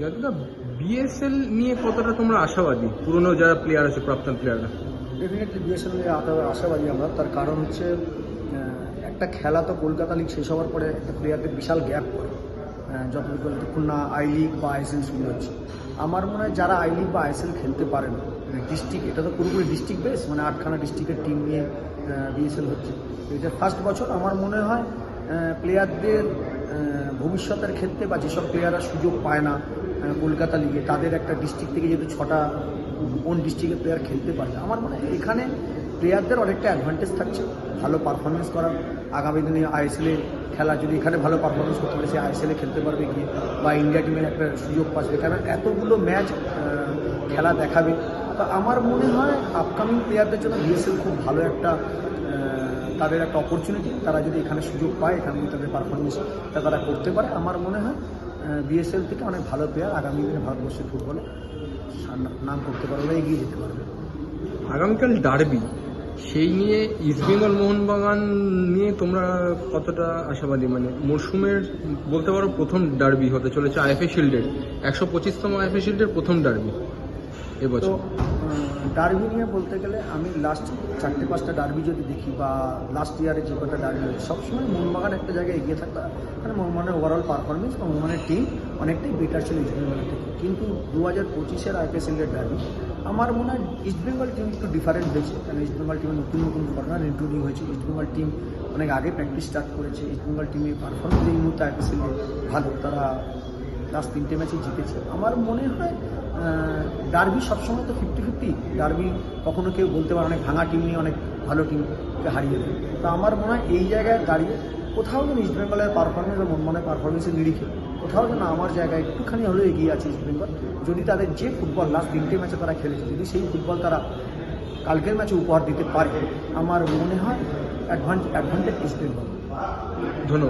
যতটা বিএসএল নিয়ে কতটা তোমরা আশাবাদী? পুরনো যারা প্লেয়ার আছে, প্রাক্তন প্লেয়াররা ডেফিনেটলি বিএসএল নিয়ে আশাবাদী আমরা। তার কারণ হচ্ছে একটা খেলা তো কলকাতা লিগ শেষ হওয়ার পরে একটা প্লেয়ারদের বিশাল গ্যাপ পড়ে যতটুকু যতক্ষণ না আই লিগ বা আইএসএল শুরু হচ্ছে আমার মনে হয় যারা আই লিগ বা আইএসএল খেলতে পারে না ডিস্ট্রিক্ট এটা তো পুরোপুরি ডিস্ট্রিক্ট বেস মানে আটখানা ডিস্ট্রিক্টের টিম নিয়ে বিএসএল হচ্ছে। এটা ফার্স্ট বছর আমার মনে হয় প্লেয়ারদের ভবিষ্যতের ক্ষেত্রে বা যেসব প্লেয়াররা সুযোগ পায় না কলকাতা লিগে, তাদের একটা ডিস্ট্রিক্ট থেকে যেহেতু ছটা, কোন ডিস্ট্রিক্টের প্লেয়ার খেলতে পারে আমার মনে হয় এখানে প্লেয়ারদের অনেকটা অ্যাডভান্টেজ থাকছে। ভালো পারফরমেন্স করার, আগামী দিনে আইএসএলে খেলা যদি এখানে ভালো পারফরমেন্স করতে পারে, সে আইএসএলে খেলতে পারবে গিয়ে, বা ইন্ডিয়া টিমের একটা সুযোগ পাচ্ছে। কারণ এতগুলো ম্যাচ খেলা দেখাবে। তো আমার মনে হয় আপকামিং প্লেয়ারদের জন্য বিএসএল খুব ভালো একটা তাদের একটা অপরচুনিটি তারা যদি এখানে সুযোগ পায়, এখানে যদি তাদের পারফরমেন্সটা তারা করতে পারে, আমার মনে হয় বিএসএল থেকে অনেক ভালো প্লেয়ার আগামী দিনে ভারতবর্ষের ফুটবলে নাম- করতে পারবে এগিয়ে যেতে পারবে। আগামীকাল ডার্বি সেই নিয়ে ইস্টবেঙ্গল মোহনবাগান নিয়ে তোমরা কতটা আশাবাদী? মানে মরশুমের বলতে পারো প্রথম ডার্বি হতে চলেছে আইএফএ শিল্ডের একশো পঁচিশতম আইএফএ শিল্ডের প্রথম ডার্বি এবছর ডার্বি নিয়ে বলতে গেলে আমি লাস্ট চারটে পাঁচটা ডার্বি যদি দেখি বা লাস্ট ইয়ারে যে কটা ডার্বি হয়েছে, সবসময় মোহনবাগান একটা জায়গায় এগিয়ে থাকতো মানে মোহনবাগানের ওভারঅল পারফরমেন্স বা মোহনবাগানের টিম অনেকটাই বেটার ছিল ইস্টবেঙ্গলের থেকে। কিন্তু দু হাজার পঁচিশের আইপিএসএলের ডার্বি, আমার মনে হয় ইস্টবেঙ্গল টিম একটু ডিফারেন্ট হয়েছে। কারণ ইস্টবেঙ্গল টিমে নতুন নতুন ঘটনার ইন্ট্রোডিউ হয়েছে। ইস্টবেঙ্গল টিম অনেক আগে প্র্যাকটিস স্টার্ট করেছে। ইস্টবেঙ্গল টিমের পারফরমেন্স এই মুহূর্তে আইপিএসএলে ভালো। তারা লাস্ট তিনটে ম্যাচে জিতেছে। আমার মনে হয় ডার্বি সবসময় তো ফিফটি ফিফটি ডার্বি কখনো কেউ বলতে পারে অনেক ভাঙা টিম নিয়ে অনেক ভালো টিমকে হারিয়ে দেয়। তো আমার মনে হয় এই জায়গায় দাঁড়িয়ে কোথাও যেন ইস্ট বেঙ্গলের পারফরমেন্স এবং মনে পারফরমেন্সের নিরিখে। কোথাও যেন আমার জায়গায় একটুখানি হলেও এগিয়ে আছে ইস্ট বেঙ্গল যদি তাদের যে ফুটবল লাস্ট তিনটে ম্যাচে তারা খেলেছে, যদি সেই ফুটবল তারা কালকের ম্যাচে উপহার দিতে পারে, আমার মনে হয় অ্যাডভান্টেজ ইস্টবেঙ্গল ধন্যবাদ।